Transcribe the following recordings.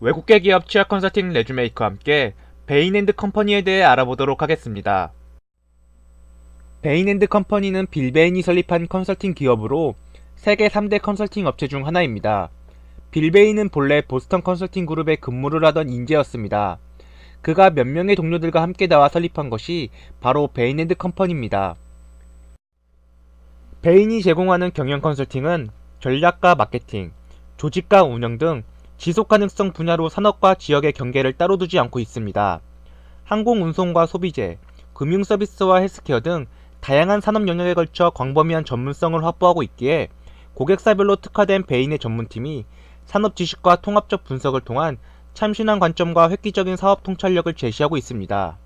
외국계 기업 취업 컨설팅 레주메이크와 함께 베인앤드 컴퍼니에 대해 알아보도록 하겠습니다. 베인앤드 컴퍼니는 빌 베인이 설립한 컨설팅 기업으로 세계 3대 컨설팅 업체 중 하나입니다. 빌 베인은 본래 보스턴 컨설팅 그룹에 근무를 하던 인재였습니다. 그가 몇 명의 동료들과 함께 나와 설립한 것이 바로 베인앤드 컴퍼니입니다. 베인이 제공하는 경영 컨설팅은 전략과 마케팅, 조직과 운영 등 지속 가능성 분야로 산업과 지역의 경계를 따로 두지 않고 있습니다. 항공 운송과 소비재, 금융 서비스와 헬스케어 등 다양한 산업 영역에 걸쳐 광범위한 전문성을 확보하고 있기에 고객사별로 특화된 베인의 전문팀이 산업 지식과 통합적 분석을 통한 참신한 관점과 획기적인 사업 통찰력을 제시하고 있습니다.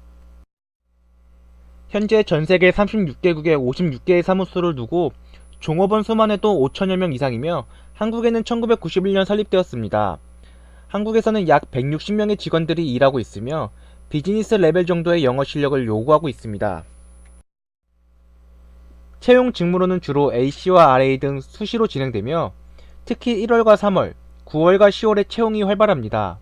현재 전 세계 36개국에 56개의 사무소를 두고 종업원 수만 해도 5천여 명 이상이며 한국에는 1991년 설립되었습니다. 한국에서는 약 160명의 직원들이 일하고 있으며 비즈니스 레벨 정도의 영어 실력을 요구하고 있습니다. 채용 직무로는 주로 AC와 RA 등 수시로 진행되며 특히 1월과 3월, 9월과 10월에 채용이 활발합니다.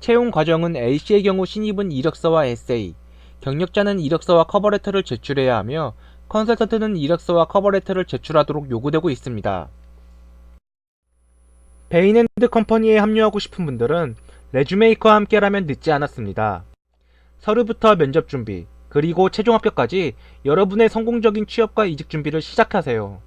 채용 과정은 A씨의 경우 신입은 이력서와 에세이, 경력자는 이력서와 커버레터를 제출해야 하며 컨설턴트는 이력서와 커버레터를 제출하도록 요구되고 있습니다. 베인앤드 컴퍼니에 합류하고 싶은 분들은 레주메이커와 함께라면 늦지 않았습니다. 서류부터 면접 준비, 그리고 최종 합격까지 여러분의 성공적인 취업과 이직 준비를 시작하세요.